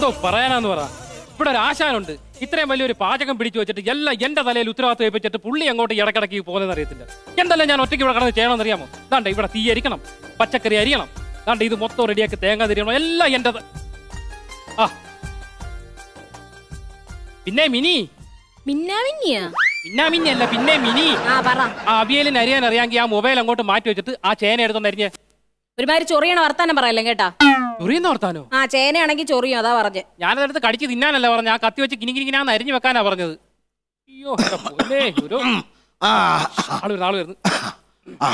എന്തോ പറയാനാന്ന് പറ. ഇവിടെ ഒരു ആശാനുണ്ട്. ഇത്രയും വലിയൊരു പാചകം പിടിച്ചു വെച്ചിട്ട് എല്ലാം എന്റെ തലയിൽ ഉത്തരവാദിത്വം ഏൽപ്പിച്ചിട്ട് പുള്ളി അങ്ങോട്ട് ഇടക്കിടക്ക് പോകുന്നതെന്ന് അറിയത്തില്ല. എന്തെല്ലാം ഞാൻ ഒറ്റയ്ക്ക് ഇവിടെ കടന്ന് ചെയ്യണമെന്ന് അറിയാമോ? ദാണ്ട ഇവിടെ തീ അരിക്കണം പച്ചക്കറി അരിയണം. ദാണ്ട ഇത് മൊത്തം റെഡിയാക്കി തേങ്ങ തിരിയണം. എല്ലാം എന്റെ ആ. പിന്നെ മിനി. മിന്നാമിന്നിയാ? പിന്നെ മിനി പിന്നെ മിനി. ആ പറ. ആ അവിയലിന് അരിയാൻ അറിയാമെങ്കിൽ ആ മൊബൈൽ അങ്ങോട്ട് മാറ്റി വെച്ചിട്ട് ആ ചേന എടുത്തോണ്ട് അരിഞ്ഞ് ഒരുമാതിരി ചൊറിയണ വർത്താനം പറയല്ലേ കേട്ടാ? ചൊറിയുന്ന വർത്താനോ? ആ ചേനയാണെങ്കിൽ ചൊറിയും അതാ പറഞ്ഞ്. ഞാനതെടുത്ത് കടിച്ച് തിന്നാനല്ല പറഞ്ഞ. ആ കത്തി വെച്ച് കിനി കിനിക്കിനാന്ന് അരിഞ്ഞു വെക്കാനാ പറഞ്ഞത്. അയ്യോ എന്റെ പൊന്നേ, ഒരു ആ. ആൾ വരുന്നു ആൾ വരുന്നു. ആ.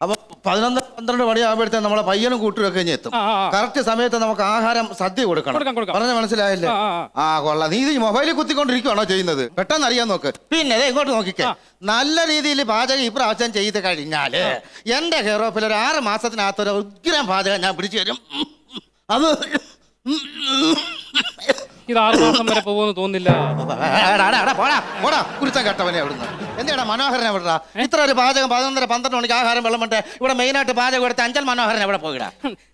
അപ്പൊ പതിനൊന്ന് പന്ത്രണ്ട് മണിയാകുമ്പോഴത്തേക്ക് നമ്മളെ പയ്യനും കൂട്ടുമൊക്കെ കഴിഞ്ഞ് എത്തും. ആ, ആ, ആ. കറക്റ്റ് സമയത്ത് നമുക്ക് ആഹാരം സദ്യ കൊടുക്കണം. കൊടുക്കാം, കൊടുക്കാം. പറഞ്ഞ മനസ്സിലായില്ലേ? ആ, ആ, ആ. കൊള്ളാം. നീ ഇത് മൊബൈലിൽ കുത്തിക്കൊണ്ടിരിക്കുവാണോ ചെയ്യുന്നത്? പെട്ടെന്ന് അറിയാൻ നോക്ക്. പിന്നെ ദേ ഇങ്ങോട്ട് നോക്കിക്കേ. ആ. നല്ല രീതിയിൽ പാചകം ഇപ്രാവശ്യം ചെയ്ത് കഴിഞ്ഞാൽ എന്റെ ഹെയർ ഓഫിൽ ഒരു ആറ് മാസത്തിനകത്ത് ഒരു ഉഗ്രം പാചകം ഞാൻ പിടിച്ചു തരും. അത് ഇത് ആറ് മാസം വരെ പോകുമെന്ന് എടാ, എടാ, എടാ, പോടാ പോടാ. കുരുത്തം കെട്ടവനെ അവിടുന്ന്. എന്തിനാ മനോഹരൻ എവിടാ ഇത്ര ഒരു പാചകം പതിനൊന്നര പന്ത്രണ്ട് മണിക്ക് ആഹാരം വെള്ളം വേണ്ട ഇവിടെ മെയിനായിട്ട് പാചകം എടുത്ത് അഞ്ചൽ മനോഹരൻ എവിടെ പോയിടാ?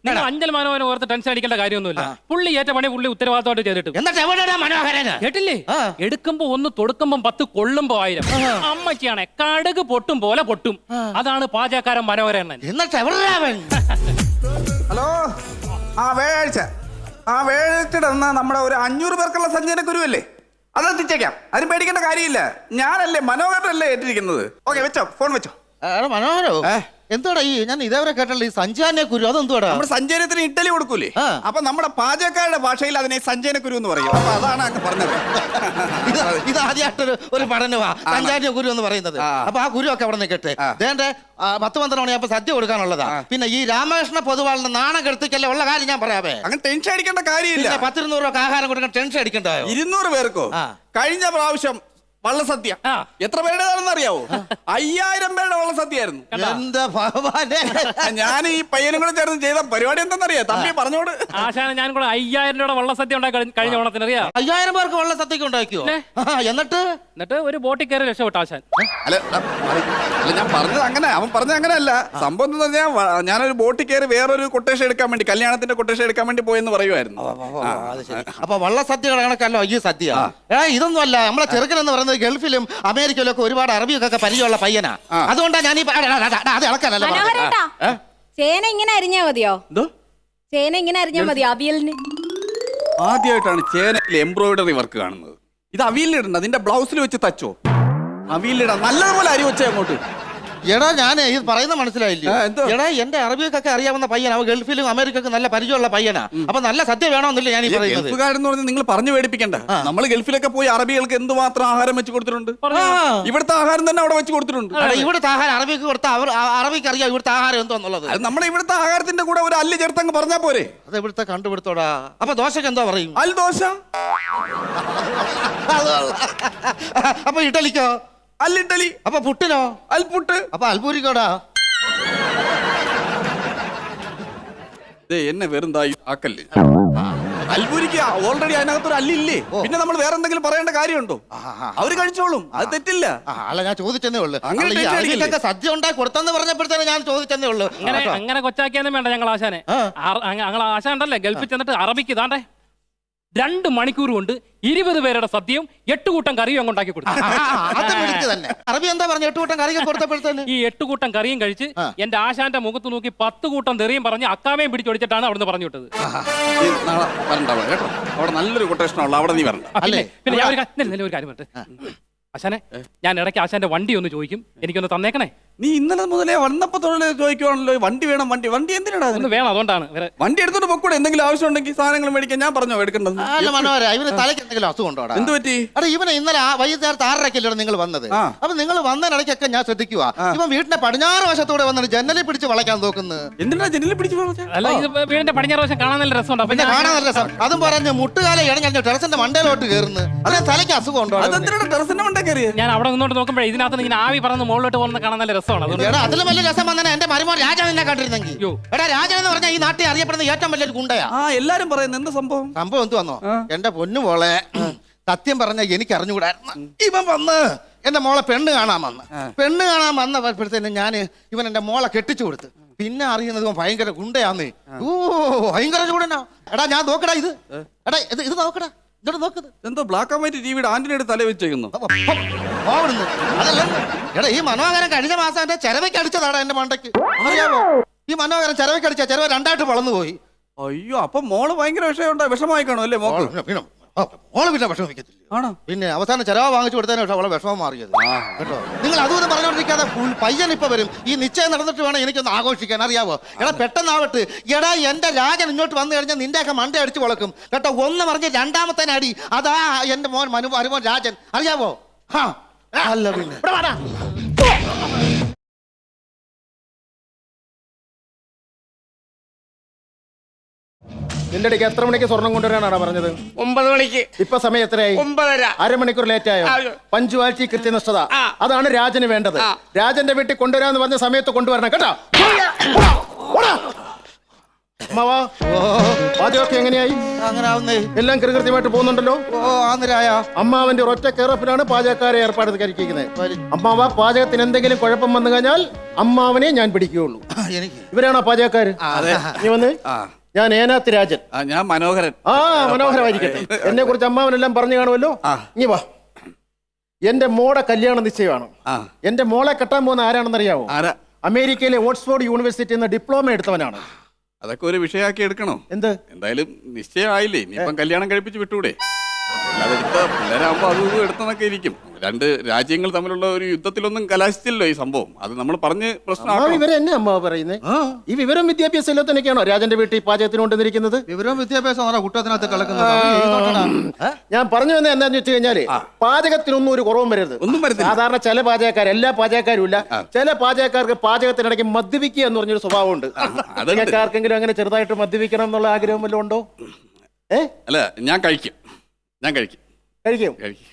നിങ്ങൾ അഞ്ചൽ മനോഹരൻ ഓർത്ത് ടെൻഷൻ അടിക്കേണ്ട കാര്യമൊന്നുമില്ല. പുള്ളി ഏറ്റ പണി പുള്ളി ഉത്തരവാദിത്തമായിട്ട് ചെയ്തിട്ട്. എന്നിട്ട് എവിടെയാ മനോഹരൻ കേട്ടില്ലേ? എടുക്കുമ്പോ ഒന്ന് തൊടുക്കുമ്പോ പത്ത് കൊള്ളുമ്പോ ആയിരം. അമ്മയ്ക്കാണ് കടുക് പൊട്ടും പോലെ പൊട്ടും. അതാണ് പാചകക്കാരൻ മനോഹരൻ എന്നിട്ട് എവിടെയാ അവൻ? ഹലോ? ആ വേഴാഴ്ച ആ വേഴാഴ്ച നമ്മുടെ ഒരു അഞ്ഞൂറ് പേർക്കുള്ള സഞ്ജന കുരുവല്ലേ അത് എത്തിച്ചേക്കാം. അതിന് പേടിക്കേണ്ട കാര്യമില്ല. ഞാനല്ലേ മനോഹരനല്ലേ ഏറ്റിരിക്കുന്നത്. ഓക്കെ വെച്ചോ ഫോൺ വെച്ചോ. മനോഹരോ. ഏ? എന്തോടാ ഈ ഞാൻ ഇതേവരെ കേട്ടല്ലോ ഈ സഞ്ചാനെ കുരു അതെന്തോടാ നമ്മുടെ സഞ്ചയനത്തിന് ഇഡ്ഡലി കൊടുക്കൂലേ? ആ. അപ്പൊ നമ്മുടെ പാചകക്കാരുടെ ഭാഷയിൽ അതിനെ സഞ്ചയന കുരു എന്ന് പറയും. അപ്പൊ അതാണ് അങ്ങ് പറഞ്ഞത്. ഇത് ഇത് ആദ്യമായിട്ടൊരു ഒരു പഠനമാ. സഞ്ചാരിയ കുരു എന്ന് പറയുന്നത്. ആ. അപ്പൊ ആ കുരു ഒക്കെ അവിടെ നിൽക്കട്ടെ ആ. ദേണ്ടേ ആ, പത്ത് പന്ത്രണ്ട് മണിയാകുമ്പോ സദ്യ കൊടുക്കാനുള്ളതാ. പിന്നെ ഈ രാമകൃഷ്ണ പൊതുവാളിന് നാണം കെടുത്തിക്കല്ലേ ഉള്ള കാര്യം ഞാൻ പറയാവേ. അങ്ങനെ ടെൻഷൻ അടിക്കേണ്ട കാര്യമില്ല. പിന്നെ പത്തിരുന്നൂറ് രൂപ ആഹാരം കൊടുക്കാൻ ടെൻഷൻ അടിക്കണ്ടായോ ഇരുന്നൂറ് പേർക്കോ? ആ. കഴിഞ്ഞ പ്രാവശ്യം വള്ളസദ്യ. എത്ര പേരുടേതാണെന്ന് അറിയാവോ? അയ്യായിരം പേരുടെ വള്ളസദ്യ ആയിരുന്നു എന്താ ഭഗവാനെ? ഞാൻ ഈ പയ്യനും കൂടെ ചേർന്ന് ചെയ്ത പരിപാടി എന്താണെന്നറിയാ? തമ്പി പറഞ്ഞോട്. ആശാന ഞാൻ കൂടെ അയ്യായിരം രൂപയുടെ വള്ളസദ്യ ഉണ്ടാക്കി കഴിഞ്ഞ- ഓണത്തിന് അറിയാം അയ്യായിരം പേർക്ക് വെള്ള സദ്യക്ക് ഉണ്ടാക്കിയോ എന്നിട്ട്? എന്നിട്ട് ഒരു ബോട്ടിൽ കയറി രക്ഷപ്പെട്ടു ആശാൻ. അല്ല അല്ല ഞാൻ പറഞ്ഞത് അങ്ങനെ അവൻ പറഞ്ഞത് അങ്ങനെയല്ല. സംഭവം എന്ന് പറഞ്ഞാൽ ഞാനൊരു ബോട്ടിൽ കയറി വേറൊരു കൊട്ടേഷൻ എടുക്കാൻ വേണ്ടി കല്യാണത്തിന്റെ കൊട്ടേഷൻ എടുക്കാൻ വേണ്ടി പോയെന്ന് പറയുമായിരുന്നു ആ, അത് ശരി. അപ്പൊ വള്ള സദ്യ കണക്കല്ലോ ഈ സദ്യ. ഏ ഇതൊന്നും അല്ല നമ്മളെ ചെറുക്കൻ എന്ന് പറയുന്നത് ഗൾഫിലും അമേരിക്കയിലും ഒക്കെ ഒരുപാട് അറബിയൊക്കെ പരിചയമുള്ള പയ്യനാ. അതുകൊണ്ടാ ഞാൻ ഈ പ- അത് ഇളക്കാനല്ല പറഞ്ഞത്. മനോഹരേട്ടാ ഏ? ചേന ഇങ്ങനെ അരിഞ്ഞാ മതിയോ? എന്തോ? ചേന ഇങ്ങനെ അരിഞ്ഞാ മതിയോ അവിയലിന്? ആദ്യമായിട്ടാണ് ചേനയിൽ എംബ്രോയിഡറി വർക്ക് കാണുന്നത്. ഇത് അവിയലിടണ്ട അതിന്റെ ബ്ലൗസിൽ വെച്ച് തച്ചോ. അവിയലിടാം നല്ലതുപോലെ അരി വെച്ചേ അങ്ങോട്ട്. എടാ ഞാൻ ഇത് പറയുന്ന മനസ്സിലായില്ലേ? എടാ എന്റെ അറബിയൊക്കെ അറിയാവുന്ന പയ്യൻ അവ ഗൾഫിലും അമേരിക്കക്കും നല്ല പരിചയമുള്ള പയ്യനാ. അപ്പൊ നല്ല സത്യം വേണമെന്നില്ല ഞാൻ ഈ പറയുന്നത്? എന്ന് പറഞ്ഞാൽ നിങ്ങൾ പറഞ്ഞു പേടിപ്പിക്കണ്ട. നമ്മൾ ഗൾഫിലൊക്കെ പോയി അറബികൾക്ക് എന്തുമാത്രം ആഹാരം വെച്ച് കൊടുത്തിട്ടുണ്ട്. ഇവിടുത്തെ ആഹാരം തന്നെ അവിടെ വെച്ച് കൊടുത്തിട്ടുണ്ട്. ഇവിടെ ഇവിടുത്തെ ആഹാരം അറബിക്ക് കൊടുത്ത അവർ അറബിക്ക് അറിയാം ഇവിടുത്തെ ആഹാരം എന്തോന്നുള്ളത്. എന്നുള്ളത് നമ്മുടെ ഇവിടുത്തെ ആഹാരത്തിന്റെ കൂടെ ഒരു അല്ല് ചേർത്തങ്ങ് പറഞ്ഞാ പോരെ. അത് ഇവിടുത്തെ കണ്ടുപിടുത്തോടാ. അപ്പൊ ദോശക്ക് എന്തോ പറയും? അൽ ദോശ. അപ്പൊ ഇഡലിക്കോ? ഇഡലി അപ്പൊ പുട്ടിനോ? അൽപുട്ട്. അപ്പൊ അൽപൂരിക്കോടാ. ദേ എന്നെ വെറും തായി ആക്കല്ലേ. അൽപൂരിക്ക് ഓൾറെഡി അതിനകത്ത് ഒരു അല്ലില്ലേ? പിന്നെ നമ്മൾ വേറെ എന്തെങ്കിലും പറയേണ്ട കാര്യമുണ്ടോ? അവർ കഴിച്ചോളും. അത് തെറ്റില്ല. അല്ല ഞാൻ ചോദിച്ചെന്നേ ഉള്ളു. അങ്ങനെ സദ്യ ഉണ്ടാക്കി കൊടുത്തെന്ന് പറഞ്ഞപ്പോഴത്തേനെ ഞാൻ ചോദിച്ചെന്നേ ഉള്ളു. അങ്ങനെ? അങ്ങനെ കൊച്ചാക്കിയൊന്നും വേണ്ട ഞങ്ങൾ ആശാനെ. ഞങ്ങൾ ആശാൻ ഉണ്ടല്ലേ? ഗൾഫിൽ ചെന്നിട്ട് അറബിക്ക് താണ്ടേ രണ്ട് മണിക്കൂർ കൊണ്ട് ഇരുപത് പേരുടെ സദ്യയും എട്ട് കൂട്ടം കറിയും അങ്ങ് ഉണ്ടാക്കി കൊടുത്തു അത് തന്നെ അറബി എന്താ കൂട്ടം ഈ എട്ട് കൂട്ടം കറിയും കഴിച്ച്. എന്റെ ആശാന്റെ മുഖത്ത് നോക്കി പത്ത് കൂട്ടം തെറിയും പറഞ്ഞ് അക്കാമയും പിടിച്ചൊടിച്ചിട്ടാണ് അവിടുന്ന് പറഞ്ഞു വിട്ടത് അവിടെ, നല്ലൊരു അവിടെ നീ വരണ്ട പിന്നെ ഒരു കാര്യം ആശാനെ ഞാൻ ഇടയ്ക്ക് ആശാന്റെ വണ്ടി ഒന്ന് ചോദിക്കും എനിക്കൊന്ന് തന്നേക്കണേ നീ ഇന്നലെ മുതലേ വന്നപ്പോ തൊഴിലെ ചോദിക്കുവാണല്ലോ വണ്ടി വേണം വണ്ടി വണ്ടി? ഒന്ന് വേണം അതുകൊണ്ടാണ്. വേറെ വണ്ടി എടുത്തോണ്ട് പൊക്കൂടെ എന്തെങ്കിലും ആവശ്യം ഉണ്ടെങ്കിൽ സാധനങ്ങൾ മേടിക്കാൻ ഞാൻ പറഞ്ഞോ എടുക്കേണ്ടത് അല്ല മനോഹര ഇവന് തലയ്ക്ക് എന്തെങ്കിലും അസുഖം ഉണ്ടോടാ? എന്ത് പറ്റി? അടെ ഇവനെ ഇന്നലെ വൈകുന്നേരത്ത് ആറരക്കല്ലോ നിങ്ങൾ വന്നത്. അപ്പൊ നിങ്ങൾ വന്നതിനിടയ്ക്കൊക്കെ ഞാൻ ശ്രദ്ധിക്കുക ഇവൻ വീടിന്റെ പടിഞ്ഞാറ് വശത്തൂടെ വന്നിട്ട് ജനലിൽ പിടിച്ച് വളയ്ക്കാൻ നോക്കുന്നത് എന്തിനാ ജനലിൽ പിടിച്ച് അല്ല ഇത് വീടിന്റെ പടിഞ്ഞാറ് വശം കാണാൻ നല്ല രസമുണ്ട്. പിന്നെ കാണാൻ നല്ല രസം. അതും പറഞ്ഞ് മുട്ടുകാല ഇടഞ്ഞ ടെറസിന്റെ മണ്ടയിലോട്ട് കയറുന്നു അതെ തലയ്ക്ക് അസുഖം ഉണ്ടോ? ടെറസിന്റെ മണ്ടേ കയറി ഞാൻ അവിടെ നിന്നോട്ട് നോക്കുമ്പോഴേ ഇതിനകത്ത് ഇങ്ങനെ ആവി പറന്ന് മുകളിലോട്ട് പോകുന്നത് കാണാൻ നല്ല രസമാണ്. എടാ വലിയ രസം വന്നെ എന്റെ മരുമോൻ രാജാവിനെ കണ്ടിരുന്നെങ്കിൽ യ്യോ. എടാ രാജാവ് എന്ന് പറഞ്ഞാൽ ഈ നാട്ടിൽ അറിയപ്പെടുന്ന ഏറ്റവും വലിയൊരു ഗുണ്ടയാ. ആ എല്ലാരും പറയുന്നത് എന്താ സംഭവം? സംഭവം എന്ത് വന്നോ? എന്റെ പൊന്നു മോളെ സത്യം പറഞ്ഞ എനിക്ക് അറിഞ്ഞുകൂടായിരുന്നു ഇവൻ വന്ന് എന്റെ മോളെ പെണ്ണ് കാണാൻ വന്ന്. പെണ്ണ് കാണാൻ വന്നപ്പോഴത്തേനും ഞാൻ ഇവൻ എന്റെ മോളെ കെട്ടിച്ചു കൊടുത്ത്. പിന്നെ അറിയുന്നത് ഇവൻ ഭയങ്കര ഗുണ്ടയാന്ന്. ഓ ഭയങ്കര ചൂടനാ എടാ ഞാൻ നോക്കടാ ഇത്. എടാ ഇത് ഇത് നോക്കടാ. ഇതോടെ നോക്കുന്നത് എന്തോ ബ്ലാക്ക് ആൻഡ് വൈറ്റ് ടിവിയുടെ ആന്റിനയുടെ തല വെച്ചേക്കുന്നു. ഓടുന്നു അതല്ല എടാ ഈ മനോഹരൻ കഴിഞ്ഞ മാസം എന്റെ ചെലവയ്ക്ക് അടിച്ചതാടാ എന്റെ മണ്ടയ്ക്ക്. അറിയാമോ? ഈ മനോഹരൻ ചെലവയ്ക്ക് അടിച്ച ചെലവ് രണ്ടായിട്ട് വളർന്നു പോയി അയ്യോ അപ്പൊ മോൾ ഭയങ്കര വിഷയമുണ്ടോ. വിഷമായി കാണും അല്ലേ മോക്ക്? പിന്നെ- പിന്നെ. മോൾ പിന്നെ വിഷമിക്കത്തില്ല ആണോ? പിന്നെ അവസാനം ചെലവ് വാങ്ങിച്ചു കൊടുത്തതിന് അവളെ വിഷമം മാറിയത്. കേട്ടോ? നിങ്ങൾ അതുകൊണ്ട് പറഞ്ഞുകൊണ്ടിരിക്കാതെ പയ്യൻ ഇപ്പൊ വരും. ഈ നിശ്ചയം നടന്നിട്ട് വേണം എനിക്കൊന്ന് ആഘോഷിക്കാൻ. അറിയാവോ? എടാ പെട്ടെന്നാവട്ട്. എടാ എന്റെ രാജൻ ഇങ്ങോട്ട് വന്നു കഴിഞ്ഞാൽ നിന്റെ ഒക്കെ മണ്ട അടിച്ചു വളക്കും കേട്ടോ ഒന്ന് പറഞ്ഞ് രണ്ടാമത്തെ അടി. അതാ എന്റെ മോൻ മനു മരുമോൻ രാജൻ. അറിയാവോ? ഹാ. അല്ല പിന്നെ. ഇവിടെ വാടാ. നിന്റെ അടിക്ക് എത്ര മണിക്ക് സ്വർണം കൊണ്ടുവരാനാണ് പറഞ്ഞത്? ഒമ്പത് മണിക്ക്. ഇപ്പൊ സമയം എത്രയായി? ഒമ്പതര. അരമണിക്കൂർ ലേറ്റ് ആയോ. പഞ്ചുവാഴ്ച കൃത്യനിഷ്ഠത. ആ. അതാണ് രാജന് വേണ്ടത്. രാജന്റെ വീട്ടിൽ കൊണ്ടുവരാന്ന് പറഞ്ഞ സമയത്ത് കൊണ്ടുവരണം കേട്ടോ. അമ്മാവാ എങ്ങനെയായി? അങ്ങനെ ആവുന്നേ എല്ലാം കൃത്യമായിട്ട് പോകുന്നുണ്ടല്ലോ? ഓ അമ്മാവന്റെ ഒറ്റ കയറപ്പിലാണ് പാചകക്കാരെ ഏർപ്പാട് കരിക്കുന്നത് അമ്മാവ പാചകത്തിന് എന്തെങ്കിലും കുഴപ്പം വന്നു കഴിഞ്ഞാൽ അമ്മാവനെ ഞാൻ പിടിക്കുകയുള്ളൂ. എനിക്ക്. ഇവരാണോ പാചകക്കാര്? നീ വന്ന്? ആ. ഞാൻ ഏനാത്ത് രാജൻ. ആ, ഞാൻ മനോഹരൻ. ആ മനോഹരമായിരിക്കട്ടെ എന്നെ കുറിച്ച് അമ്മാവനെല്ലാം പറഞ്ഞു കാണുമല്ലോ? ആ. ഇനി വാ. എന്റെ മോടെ കല്യാണ നിശ്ചയമാണ് ആ. എന്റെ മോളെ കെട്ടാൻ പോകുന്ന ആരാണെന്ന് അറിയാവോ ആരാ? അമേരിക്കയിലെ ഓക്സ്ഫോർഡ് യൂണിവേഴ്സിറ്റി എന്ന ഡിപ്ലോമ എടുത്തവനാണ്. അതൊക്കെ ഒരു വിഷയമാക്കി എടുക്കണോ? എന്ത്? എന്തായാലും നിശ്ചയമായില്ലേ? ഇനിയിപ്പം കല്യാണം കഴിപ്പിച്ച് വിട്ടൂടെ. അല്ലാതെ എടുത്ത പിള്ളേരാകുമ്പോ അതും ഇതും എടുത്തെന്നൊക്കെ ഇരിക്കും. രണ്ട് രാജ്യങ്ങൾ തമ്മിലുള്ള ഒരു യുദ്ധത്തിലൊന്നും കലാശിച്ചില്ലല്ലോ ഈ സംഭവം. അത് നമ്മൾ പറഞ്ഞ് പ്രശ്നമാണ് വിവരം എന്നെ പറയുന്നേ? ഈ വിവരം വിദ്യാഭ്യാസം ഇല്ലാത്തനൊക്കെയാണോ രാജന്റെ വീട്ടിൽ പാചകത്തിന് കൊണ്ടുവന്നിരിക്കുന്നത്? വിവരവും വിദ്യാഭ്യാസം കുട്ടത്തിനകത്ത് കളക്കുന്നത് ഞാൻ പറഞ്ഞു വന്നത് എന്താന്ന് വെച്ച് കഴിഞ്ഞാൽ പാചകത്തിനൊന്നും ഒരു കുറവും വരരുത്. ഒന്നും വരത്തില്ല. സാധാരണ ചില പാചകക്കാർ എല്ലാ പാചകക്കാരും ഇല്ല. ചില പാചകക്കാർക്ക് പാചകത്തിനിടയ്ക്ക് മദ്യപിക്കുക എന്ന് പറഞ്ഞൊരു സ്വഭാവമുണ്ട്. ആർക്കെങ്കിലും അങ്ങനെ ചെറുതായിട്ട് മദ്യപിക്കണം എന്നുള്ള ആഗ്രഹം വല്ലതും ഉണ്ടോ? ഏ? അല്ല ഞാൻ കഴിക്കും. ഞാൻ കഴിക്കും. കഴിക്കും. കഴിക്കും.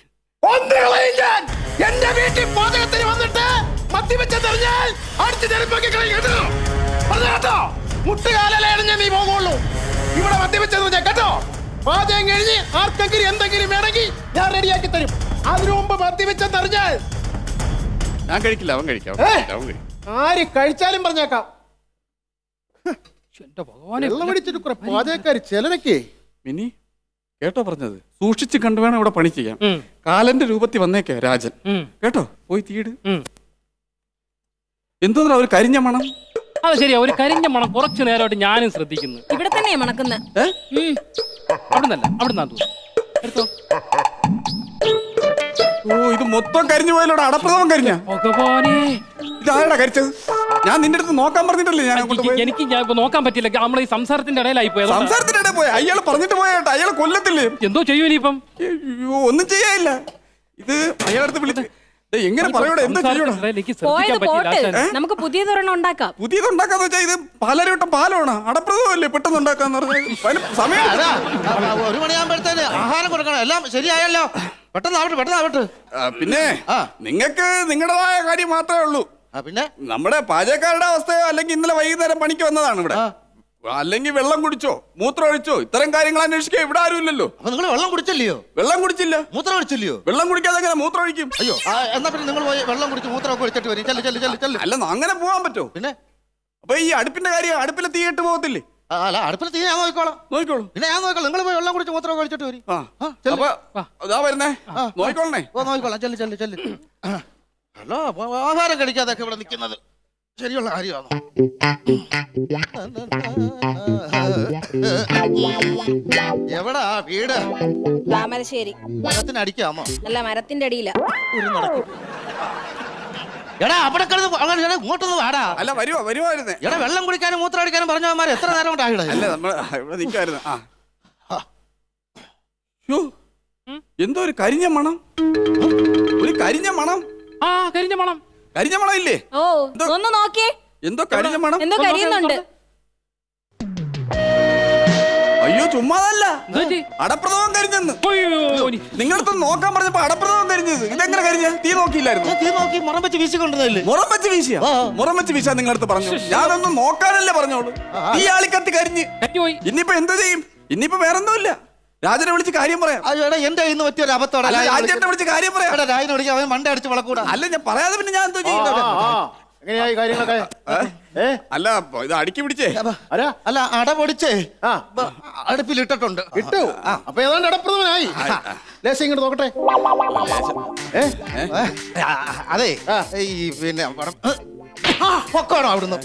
എന്റെ വീട്ടിൽ പാചകത്തിന് വന്നിട്ട് മദ്യപിച്ചെറിഞ്ഞാൽ അടിച്ചു തെറിപ്പാക്കി കേട്ടോ. കേട്ടോ? മുട്ടുകാലയിലണിഞ്ഞ നീ പോകുള്ളൂ. ഇവിടെ മദ്യപിച്ചെന്ന് ഞാൻ കേട്ടോ? പാചകം കഴിഞ്ഞ് ആർക്കെങ്കിലും എന്തെങ്കിലും വേണമെങ്കിൽ ഞാൻ റെഡിയാക്കി തരും. അതിനു മുമ്പ് മദ്യപിച്ചെന്നറിഞ്ഞാൽ ഞാൻ കഴിക്കില്ല അവൻ? കഴിക്കാം, ആര് കഴിച്ചാലും പറഞ്ഞേക്കാം. എന്റെ ഭഗവാനെ. വെള്ളം അടിച്ചിട്ട് കുറെ പാചകക്കാർ ചിലരൊക്കെ മിനി കേട്ടോ പറഞ്ഞത്? സൂക്ഷിച്ച് കണ്ടു വേണം ഇവിടെ പണി ചെയ്യാൻ. കാലന്റെ രൂപത്തിൽ വന്നേക്ക രാജൻ. കേട്ടോ? പോയി തീട്. എന്തോന്നാ ഒരു കരിഞ്ഞ മണം? അത് ശരിയാ ഒരു കരിഞ്ഞ മണം കുറച്ചു നേരമായിട്ട് ഞാനും ശ്രദ്ധിക്കുന്നു. ഇവിടെ തന്നെയാ മണക്കുന്നത്. അവിടുന്നല്ല അവിടെ നിന്നല്ല അവിടെ നിന്നാ തോന്നുന്നു. എടുത്തോ. ഓ ഇത് മൊത്തം കരിഞ്ഞു പോയല്ലോടെ. അടപ്രഥമം കരിഞ്ഞ. പോനെ ഇതാരടാ കരിച്ചത്? ഞാൻ നിന്റെ അടുത്ത് നോക്കാൻ പറഞ്ഞിട്ടല്ലേ ഞാൻ അങ്ങോട്ട് പോയത്? എനിക്ക് ഞാൻ ഇപ്പൊ നോക്കാൻ പറ്റില്ല. നമ്മൾ ഈ സംസാരത്തിന്റെ ഇടയിലായി പോയത്. ഇടയിൽ പോയ? അയാൾ പറഞ്ഞിട്ട് പോയേട്ടാ അയാൾ കൊല്ലത്തില്ലേ? എന്തോ ചെയ്യൂ ഇനിയിപ്പം അയ്യോ ഒന്നും ചെയ്യാനില്ല. ഇത് അയാളടുത്ത് വിളിച്ച് ദേ, എങ്ങനെ പറയൂടെ? എന്താ ചെയ്യണം സംസാരത്തിന്റെ ഇടയിൽ എനിക്ക് ശ്രദ്ധിക്കാൻ പറ്റില്ല പോട്ട്. ആശാൻ. നമുക്ക് പുതിയതൊരെണ്ണം ഉണ്ടാക്കാം. പുതിയത് ഉണ്ടാക്കാന്ന് വെച്ചാൽ ഇത് പാലരവട്ടം പാലമാണ് അടപ്രഥമല്ലേ പെട്ടെന്ന് ഉണ്ടാക്കാന്ന് പറഞ്ഞാൽ സമയം അതാ, ആ, ഒരു മണിയാകുമ്പോഴത്തേന് ആഹാരം കൊടുക്കണം. എല്ലാം ശരിയായല്ലോ. പെട്ടെന്ന് ആവട്ടെ പെട്ടെന്ന് ആ, പിന്നെ ആ. നിങ്ങൾക്ക് നിങ്ങളുടേതായ കാര്യം മാത്രമേ ഉള്ളൂ. ആ പിന്നെ? നമ്മുടെ പാചകക്കാരുടെ അവസ്ഥയോ അല്ലെങ്കിൽ ഇന്നലെ വൈകുന്നേരം പണിക്ക് വന്നതാണ് ഇവിടെ. ആ. അല്ലെങ്കിൽ വെള്ളം കുടിച്ചോ മൂത്രം ഒഴിച്ചോ ഇത്തരം കാര്യങ്ങൾ അന്വേഷിക്കുക ഇവിടെ ആരും ഇല്ലല്ലോ. അപ്പൊ നിങ്ങൾ വെള്ളം കുടിച്ചില്ലയോ? വെള്ളം കുടിച്ചില്ല. മൂത്രം ഒഴിച്ചില്ലയോ? വെള്ളം കുടിക്കാതെ എങ്ങനെ മൂത്രം ഒഴിക്കും? അയ്യോ ആ, എന്നാ പിന്നെ നിങ്ങൾ പോയി വെള്ളം കുടിച്ച് മൂത്രമൊക്കെ ഒഴിച്ചിട്ട് വരും. ചെല്ല് ചെല്ല് ചെല്ല് ചെല്ല്. അല്ല അങ്ങനെ പോകാൻ പറ്റുമോ പിന്നെ? അപ്പൊ ഈ അടുപ്പിന്റെ കാര്യം അടുപ്പിലെ തീയിട്ട് പോകത്തില്ലേ? അല്ല അടുപ്പിൽ തീ ഞാൻ നോക്കിക്കോളാം. നോക്കിക്കോളൂ. പിന്നെ ഞാൻ നോക്കിക്കോളാം. നിങ്ങൾ പോയി വെള്ളം കുടിച്ച് മൂത്രമൊക്കെ കഴിച്ചിട്ട് വരും. ആ. അപ്പൊ വരുന്നേ. നോക്കിക്കോളണേ. ഓ നോക്കിക്കോളാം. ചെല്ലു ചെല്ലു ചെല്ലു. ഹലോ അപ്പൊ ആഹാരം കഴിക്കാതൊക്കെ ഇവിടെ നിൽക്കുന്നത് ശരിയുള്ള കാര്യമാണോ? എവിടാ വീട്? താമരശ്ശേരി മരത്തിന് അടിക്കാമോ? നല്ല മരത്തിന്റെ അടിയില. ഒരു നടക്കി. എടാ അവിടെ കിടന്ന് അങ്ങനെ ഇങ്ങോട്ടൊന്ന് വാടാ. അല്ല വരുവ വരുവായിരുന്നേ എടാ വെള്ളം കുടിക്കാനും മൂത്രം അടിക്കാനും പറഞ്ഞവന്മാർ എത്ര നേരം കൊണ്ടായിടേ അല്ല നമ്മൾ ഇവിടെ നിൽക്കായിരുന്നു ആ. എന്തോ ഒരു കരിഞ്ഞ മണം. ഒരു കരിഞ്ഞ മണം. ആ കരിഞ്ഞ മണം. കരിഞ്ഞ മണം ഇല്ലേ? ഓ ഒന്ന് നോക്കിയേ എന്തോ കരിഞ്ഞ മണം. എന്തോ കരിയുന്നുണ്ട്. അയ്യോ ചുമ്മാതല്ല? അടപ്രഥമം കരിഞ്ഞെന്ന്. അയ്യോ, ഇനി- നിങ്ങളടുത്ത് നോക്കാൻ പറഞ്ഞപ്പോ അടപ്രഥമം കരിഞ്ഞത് ഇതെങ്ങനെ കരിഞ്ഞ? തീ നോക്കിയില്ലായിരുന്നു? തീ നോക്കി മുറം വെച്ച് വീശിക്കൊണ്ടിരുന്നില്ലേ മുറം വെച്ച് വീശിയ? മുറം വെച്ച് വീശാൻ നിങ്ങളടുത്ത് പറഞ്ഞു. ഞാനൊന്നും നോക്കാനല്ലേ പറഞ്ഞോളൂ. തീ ആളിക്കത്തി കരിഞ്ഞ്. കരിഞ്ഞു പോയി ഇനിയിപ്പോ എന്ത് ചെയ്യും? ഇനിയിപ്പോ വേറൊന്നുമില്ല. രാജനെ വിളിച്ച് കാര്യം പറയാം. അയ്യോ എടാ എന്റെ കയ്യിൽ നിന്ന് പറ്റിയ അബദ്ധമാണ്. അബദ്ധം അല്ല രാജേട്ടനെ വിളിച്ച് കാര്യം പറയാം. രാജനെ വിളിച്ച് വിളിക്കാൻ അവൻ മണ്ട അടിച്ച് വളക്കൂടാ. അല്ല ഞാൻ പറയാതെ പിന്നെ ഞാൻ എന്തോ ചെയ്യുന്നു ചെയ്യും. എങ്ങനെയായി കാര്യങ്ങളൊക്കെ? ഏ? അല്ല ഇത് അടുക്കി പിടിച്ചേ. അല്ല അല്ല അട പൊടിച്ചേ. ആ. അടുപ്പിൽ ഇട്ടിട്ടുണ്ട്. ഇട്ടു? അപ്പൊ ഏതാണ്ട് അടപ്രദമനായി ലേശം ഇങ്ങോട്ട് നോക്കട്ടെ. ഏ? അതെ. ഈ പിന്നെ പൊക്കാണോ അവിടുന്ന്.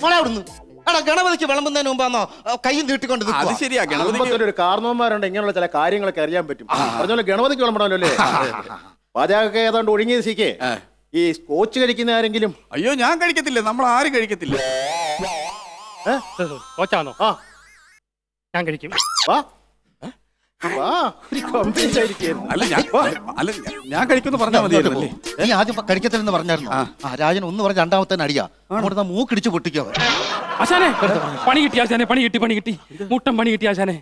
പോടാ അവിടുന്ന്. എടാ ഗണപതിക്ക് വിളമ്പുന്നതിന് മുമ്പാന്നോ കൈ നീട്ടിക്കൊണ്ട് അത് ശരിയാ ഗണപതിക്ക് ഒരു കാരണവന്മാരുണ്ട് ഇങ്ങനെയുള്ള ചില കാര്യങ്ങളൊക്കെ അറിയാൻ പറ്റും. പറഞ്ഞോലെ ഗണപതിക്ക് വിളമ്പണമല്ലോ അല്ലേ? പാചകമൊക്കെ ഏതാണ്ട് ഒഴുങ്ങിയത് ശരിക്കേ ആ. ഈ സ്കോച്ച് കഴിക്കുന്ന ആരെങ്കിലും? അയ്യോ ഞാൻ കഴിക്കത്തില്ല. നമ്മൾ ആരും കഴിക്കത്തില്ല. കോച്ചാണോ ആ. ഞാൻ കഴിക്കും. വാ. വാ ഒരു complete ആയിരിക്കുകയായിരുന്നു. അല്ല ഞാൻ അല്ല ഞാൻ കഴിക്കുമെന്ന് പറഞ്ഞാൽ മതിയായിരുന്നു അല്ലേ? നീ ആദ്യം കഴിക്കത്തില്ലെന്ന് പറഞ്ഞായിരുന്നു? ആ. രാജൻ ഒന്ന് പറഞ്ഞ രണ്ടാമത്തെ അടിയാ. അങ്ങോട്ട് മൂക്കിടിച്ച് പൊട്ടിക്കോ ആശാനെ പണി കിട്ടി ആശാനെ പണി കിട്ടി പണി കിട്ടി. മുട്ടം പണി കിട്ടി ആശാനെ.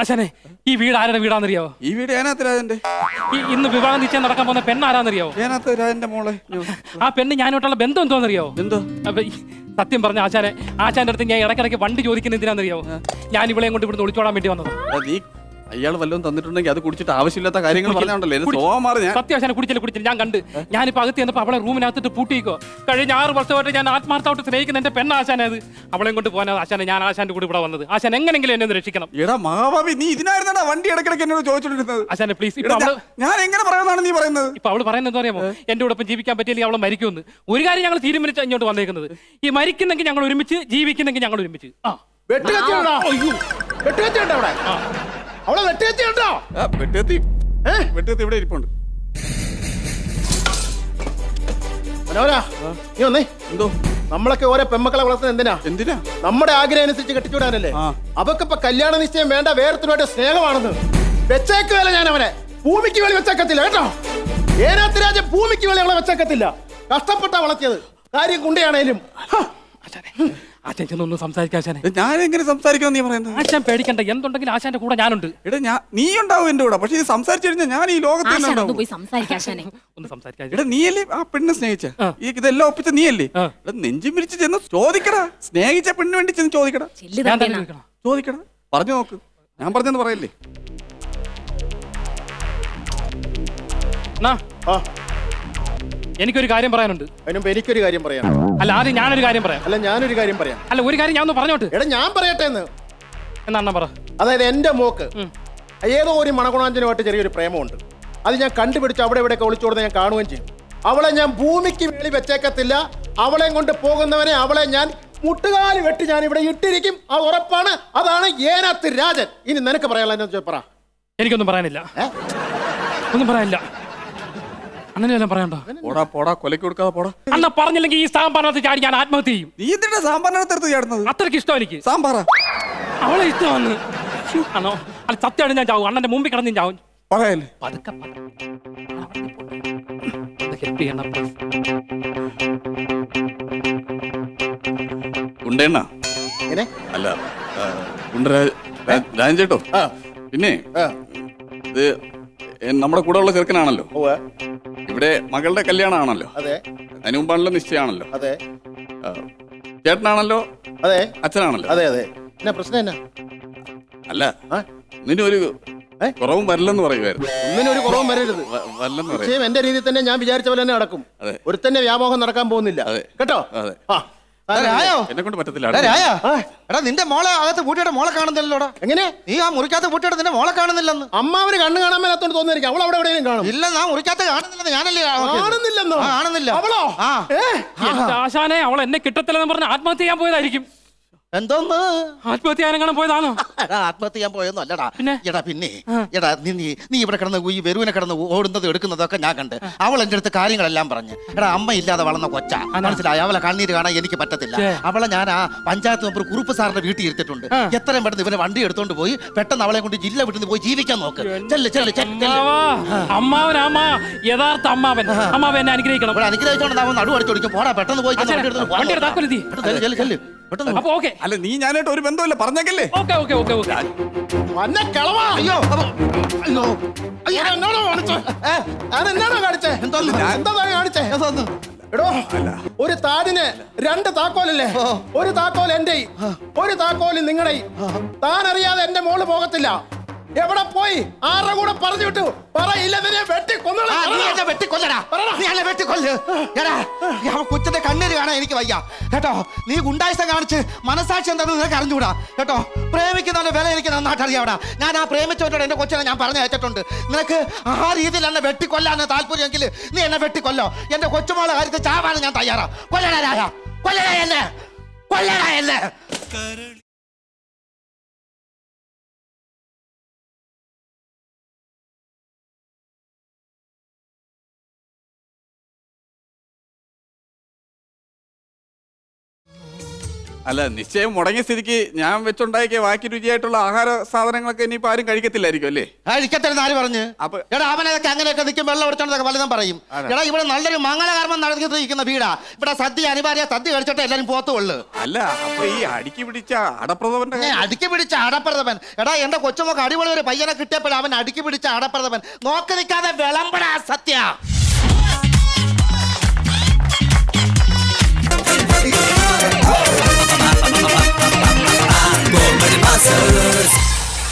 ആശാനെ ഈ വീട് ആരുടെ വീടാണെന്നറിയാവോ? ഈ വീട് ഏനാത്ത രാജന്റെ? ഈ ഇന്ന് വിവാഹം നിശ്ചയം നടക്കാൻ പോകുന്ന പെണ്ണ് ആരാന്നറിയാവോ ഏനാത്ത് രാജന്റെ മോളെ. ആ പെണ്ണ് ഞാനോട്ടുള്ള ബന്ധം എന്തോന്നറിയാവോ? എന്തോ? അപ്പൊ ഈ സത്യം പറഞ്ഞ ആശാനെ ആശാന്റെ അടുത്ത് ഞാൻ ഇടയ്ക്കിടയ്ക്ക് വണ്ടി ചോദിക്കുന്ന എന്തിനാണെന്നറിയാവോ? ഞാൻ ഇവളെയും കൊണ്ട് ഇവിടുന്ന് ഒളിച്ചോടാൻ വേണ്ടി വന്നത്. എടാ, നീ അയാൾ വല്ലതും തന്നിട്ടുണ്ടെങ്കിൽ അത് കുടിച്ചിട്ട് ആവശ്യമില്ലാത്ത കാര്യങ്ങൾ പറഞ്ഞോണ്ടല്ലോ. ഞാൻ സത്യം ആശാനെ കുടിച്ചില്ല കുടിച്ചില്ല. ഞാൻ കണ്ട്. ഞാനിപ്പോ അകത്ത് ചെന്നപ്പോ അവളെ റൂമിനകത്തിട്ട് പൂട്ടിക്കോ. കഴിഞ്ഞ ആറ് വർഷമായിട്ട് ഞാൻ ആത്മാർത്ഥമായിട്ട് സ്നേഹിക്കുന്ന എന്റെ പെണ്ണ ആശാനത് അത് അവളെയും കൊണ്ട് പോകാൻ ആശാനെ ഞാൻ ആശാന്റെ കൂടെ ഇവിടെ വന്നത്. ആശാൻ എങ്ങനെങ്കിലും എന്നെ രക്ഷിക്കണം. എടാ മഹാഭാവി നീ ഇതിനായിരുന്നാ വണ്ടി ഇടക്കിടക്ക് എന്നോട് ചോദിച്ചോണ്ടിരുന്നത്. ആശാനെ പ്ലീസ് ഇപ്പൊ ഞാൻ- ഞാൻ എങ്ങനെ പറയുന്നതാണ് നീ പറയുന്നത്? ഇപ്പൊ അവൾ പറയുന്നത് എന്താ പറയുമോ എന്റെ കൂടെ ജീവിക്കാൻ പറ്റിയില്ലെങ്കിൽ അവളെ മരിക്കുമെന്ന്. ഒരു കാര്യം ഞങ്ങൾ തീരുമാനിച്ച ഇങ്ങോട്ട് വന്നേക്കുന്നത്. ഈ മരിക്കുന്നെങ്കിൽ ഞങ്ങൾ ഒരുമിച്ച് ജീവിക്കുന്നെങ്കിൽ ഞങ്ങൾ ഒരുമിച്ച്. ആ. വെട്ടുകത്തിയുണ്ടോ വെട്ടുകത്തിയുണ്ടോ അവിടെ? അവളെ വെട്ടുകത്തിയുണ്ടോ ആ, വെട്ടുകത്തി വെട്ടുകത്തി ഇവിടെ ഇരിപ്പുണ്ട്. മനോര നീ വന്നേ. എന്തോ? നമ്മളൊക്കെ ഓരോ പെമ്മക്കളെ വളർത്തുന്നത് എന്തിനാ? എന്തിനാ? നമ്മുടെ ആഗ്രഹം അനുസരിച്ച് കെട്ടിച്ചൂടാനല്ലേ ആ. അവക്ക് ഇപ്പൊ കല്യാണ നിശ്ചയം വേണ്ട വേറത്തിനുമായിട്ട് സ്നേഹമാണെന്ന്. വെച്ചേക്ക് വേല ഞാൻ അവനെ ഭൂമിക്ക് വേളി വെച്ചേക്കത്തില്ല കേട്ടോ? ഏനാത്ത് രാജ ഭൂമിക്ക് വേളി അവളെ വെച്ചേക്കത്തില്ല. കഷ്ടപ്പെട്ടാ വളർത്തിയത്. കാര്യം കുണ്ടയാണേലും ഹ, ആശാൻ ചെന്നൊന്ന് സംസാരിക്കാം ആശാനെ. ഞാൻ എങ്ങനെ സംസാരിക്കണം നീ പറയുന്നത്? ആശാൻ പേടിക്കണ്ട എന്തുണ്ടെങ്കിലും ആശാന്റെ കൂടെ ഞാനുണ്ട്. എടാ ഞാൻ നീ ഉണ്ടാവും എന്റെ കൂടെ. പക്ഷെ ഇത് സംസാരിച്ചു കഴിഞ്ഞാൽ ഞാൻ ഈ ലോകത്ത് തന്നെ ഉണ്ടാവും. പോയി സംസാരിക്കാം ആശാനെ. ഒന്ന് സംസാരിക്കാം എടാ നീയല്ലേ ആ പെണ്ണ് സ്നേഹിച്ച. ഈ ഇതെല്ലാം ഒപ്പിച്ച നീയല്ലേ. എടാ നെഞ്ചും വിരിച്ച് ചെന്ന് ചോദിക്കടാ. സ്നേഹിച്ച പെണ്ണിന് വേണ്ടി ചെന്ന് ചോദിക്കടാ. ചെല്ലു ഞാൻ തന്നെ തമ്പേനാ. ചോദിക്കണം. ചോദിക്കടാ. പറഞ്ഞു നോക്ക്. ഞാൻ പറഞ്ഞെന്ന് പറയല്ലേ? എന്നാ ആ. എനിക്കൊരു കാര്യം പറയാനുണ്ട്. എനിക്കൊരു കാര്യം പറയാം. അല്ല ആദ്യം ഞാനൊരു കാര്യം പറയാം. അല്ല ഞാനൊരു കാര്യം പറയാം. അല്ല ഒരു കാര്യം ഞാൻ ഒന്ന് പറഞ്ഞോട്ട്. എടാ ഞാൻ പറയട്ടെ എന്ന്. എന്നാ അണ്ണാ പറ. അതായത് എന്റെ മോക്ക്. ഏതോ ഒരു മണകുണാഞ്ചനുമായിട്ട് ചെറിയൊരു പ്രേമമുണ്ട്. അത് ഞാൻ കണ്ടുപിടിച്ച് അവിടെ ഇവിടെയൊക്കെ ഒളിച്ചോടുന്ന ഞാൻ കാണുകയും ചെയ്യും. അവളെ ഞാൻ ഭൂമിക്ക് വേളി വെച്ചേക്കത്തില്ല. അവളെയും കൊണ്ട് പോകുന്നവനെ അവളെ ഞാൻ മുട്ടുകാലി വെട്ടി ഞാൻ ഇവിടെ ഇട്ടിരിക്കും. അത് ഉറപ്പാണ്. അതാണ് ഏനാത്ത് രാജൻ. ഇനി നിനക്ക് പറയാനുള്ള പറ. എനിക്കൊന്നും പറയാനില്ല. ഒന്നും പറയാനില്ല. അണ്ണനെല്ലാം പറയണ്ടോ. പോടാ പോടാ കൊലക്ക് കൊടുക്കാതെ പോടാ. അണ്ണ പറഞ്ഞില്ലെങ്കിൽ ഈ സാമ്പാറിനകത്ത് ചാടി ഞാൻ ആത്മഹത്യ ചെയ്യും. നീ ഇതിന്റെ സാമ്പാറിനകത്ത് എടുത്ത് ചാടുന്നത്? അത്രയ്ക്ക് ഇഷ്ടം എനിക്ക്. സാമ്പാറാ? അവളെ ഇഷ്ടമാണ് ആണോ അല്ല സത്യമാണ് ഞാൻ ചാവും. അണ്ണന്റെ മുമ്പിൽ കിടന്ന് ഞാൻ ചാവും. പറയല്ലേ പതുക്കെ ചെയ്യണം. ഉണ്ടേണ്ണ അല്ല രാജൻ ചേട്ടോ? ആ. പിന്നെ ഇത് നമ്മുടെ കൂടെ ഉള്ള ചെറുക്കനാണല്ലോ? ഇവിടെ മകളുടെ കല്യാണമാണല്ലോ. അതെ. അതിനു മുമ്പാണല്ലോ നിശ്ചയമാണല്ലോ. അതെ. ആ, ചേട്ടനാണല്ലോ? അതെ. അച്ഛനാണല്ലോ? അതെ അതെ. എന്നാ പ്രശ്നം എന്നാ? അല്ല ആ? നിന്നെ ഒരു ഏ? കുറവും വരില്ലെന്ന് പറയുമായിരുന്നു ഒന്നിനും ഒരു കുറവും വരരുത്. വ- വരില്ലെന്ന് പറയും നിശ്ചയം എന്റെ രീതിയിൽ തന്നെ ഞാൻ വിചാരിച്ച പോലെ തന്നെ നടക്കും. അതെ. ഒരു തന്നെ വ്യാമോഹം നടക്കാൻ പോകുന്നില്ല. അതെ. കേട്ടോ? അതെ. ആ. എന്നെ കൊണ്ട് പറ്റത്തില്ല. എടാ, നിന്റെ മോളെ അകത്ത് പൂട്ടിയുടെ മോളെ കാണുന്നില്ലല്ലോടാ. എങ്ങനെ? നീ ആ മുറിക്കകത്ത് പൂട്ടിയുടെ നിന്റെ മോളെ കാണുന്നില്ലെന്ന്. അമ്മാവന് കണ്ണ് കാണാൻ മേലാത്തോണ്ട് തോന്നിയിരിക്കും. അവൾ അവിടെ എവിടെയും കാണും. ഇല്ല ഞാൻ മുറിക്കകത്ത് കാണുന്നില്ലെന്ന് ഞാനല്ലേ. കാണുന്നില്ലെന്നോ? ആ, കാണുന്നില്ല. അവളോ? ആശാനെ അവൾ എന്നെ കിട്ടത്തില്ലെന്ന് പറഞ്ഞ് ആത്മഹത്യ ചെയ്യാൻ പോയതായിരിക്കും. എന്തോന്ന്? ആത്മഹത്യ പോയതാണോ? എടാ ആത്മഹത്യ ഞാൻ പോയൊന്നും അല്ലടാ. പിന്നെ? എടാ പിന്നെ. എടാ നീ നീ നീ ഇവിടെ കിടന്ന് ഈ വെരുവിനെ കിടന്ന് ഓടുന്നത് എടുക്കുന്നതൊക്കെ ഞാൻ കണ്ട്. അവൾ എന്റെ അടുത്ത് കാര്യങ്ങളെല്ലാം പറഞ്ഞ്. എടാ അമ്മ ഇല്ലാതെ വളർന്ന കൊച്ച. മനസ്സിലായി? അവളെ കണ്ണീര് കാണാൻ എനിക്ക് പറ്റത്തില്ല. ഛേ. അവളെ ഞാൻ ആ പഞ്ചായത്ത് മെമ്പർ കുറുപ്പ് സാറിന്റെ വീട്ടിൽ ഇരുത്തിട്ടുണ്ട് എത്രയും പെട്ടെന്ന് ഇവനെ വണ്ടി എടുത്തോണ്ട് പോയി പെട്ടെന്ന് അവളെ കൊണ്ട് ജില്ല വിട്ടുനിന്ന് പോയി ജീവിക്കാൻ നോക്ക്. ചെല്ല് ചെല്ല് ചെല്ല് ചെല്ല്. അമ്മാവാ അമ്മാവൻ അമ്മ യഥാർത്ഥ അമ്മാവൻ. അമ്മാവൻ എന്നെ അനുഗ്രഹിക്കണം. ഇവിടെ അനുഗ്രഹിച്ചോണ്ട് അവൻ നടു അടിച്ചോടിക്കും പോടാ പെട്ടെന്ന് പോയി ചെന്ന് അച്ഛനെ, വണ്ടി എടുത്തോണ്ട്. ചെല്ല്, ചെല്ല്, ചെല്ല്. പെട്ടെന്ന്. അപ്പൊ ഓക്കെ. അല്ല നീ ഞാനായിട്ട് ഒരു ബന്ധമില്ല പറഞ്ഞേക്കല്ലേ. Okay okay okay okay. വന്ന കളവാ. അയ്യോ അയ്യോ. കാണിച്ചേ? കാണിച്ചേ? എന്താ? എടോ ഒരു താടിന് രണ്ട് താക്കോലല്ലേ? ഒരു താക്കോൽ എന്റെ ഒരു താക്കോൽ നിങ്ങളുടെ താൻ അറിയാതെ എന്റെ മോൾ പോകത്തില്ല. എവിടെ പോയി? ആരുടെ കൂടെ പറഞ്ഞു വിട്ടു? പറ നിന്നെ വെട്ടി കൊന്നോളാം. ആ, നീ പറടാ. എന്നെ വെട്ടിക്കൊല്ലടാ നീ എന്നെ വെട്ടിക്കൊല്ല് എടാ അവൻ കൊച്ചിന്റെ കണ്ണീര് കാണാൻ എനിക്ക് വയ്യ. കേട്ടോ നീ ഗുണ്ടായിസം കാണിച്ച് മനസാക്ഷി എന്താണെന്ന് നിനക്ക് അറിഞ്ഞൂടാ കേട്ടോ പ്രേമിക്കുന്നവന്റെ വില എനിക്ക് നന്നായിട്ട് അറിയാവടാ. ഞാൻ ആ പ്രേമിച്ചവരോട് എന്റെ കൊച്ചിനെ ഞാൻ പറഞ്ഞു അയച്ചിട്ടുണ്ട്. നിനക്ക് ആ രീതിയിൽ എന്നെ വെട്ടിക്കൊല്ലാന്ന് താല്പര്യമെങ്കിൽ നീ എന്നെ വെട്ടിക്കൊല്ലോ. എന്റെ കൊച്ചുമോളെ കാര്യത്തിൽ ചാവാണ് ഞാൻ തയ്യാറാ. കൊല്ലടാ കൊല്ലടാ എന്നെ. കൊല്ലടാ എന്നെ. അല്ല നിശ്ചയം മുടങ്ങിയ സ്ഥിതിക്ക് ഞാൻ വെച്ചുണ്ടാക്കിയ ബാക്കി രുചിയായിട്ടുള്ള ആഹാര സാധനങ്ങളൊക്കെ ഇനിയിപ്പോ ആരും കഴിക്കത്തില്ലായിരിക്കും അല്ലേ? കഴിക്കത്തില്ലെന്ന് ആര് പറഞ്ഞ്? അപ്പൊ- എടാ അവനൊക്കെ അങ്ങനെയൊക്കെ നിൽക്കും വെള്ളം ഒടിച്ചോണ്ടൊക്കെ വലുതും പറയും. എടാ ഇവിടെ നല്ലൊരു മംഗളകർമ്മം നടത്തിയിരിക്കുന്ന വീടാ. ഇവിടെ സദ്യ അനിവാര്യ സദ്യ കഴിച്ചിട്ട് എല്ലാരും പോത്തുള്ളു അല്ല അപ്പൊ ഈ അടുക്കി പിടിച്ച അടപ്രഥമന്റെ അടുക്കി പിടിച്ച അടപ്രഥമൻ. എടാ എന്റെ കൊച്ചുമൊക്കെ അടിപൊളി ഒരു പയ്യനെ കിട്ടിയപ്പോൾ അവൻ അടുക്കി പിടിച്ച അടപ്രഥമൻ. നോക്കി നിൽക്കാതെ വിളമ്പടാ സത്യ dancers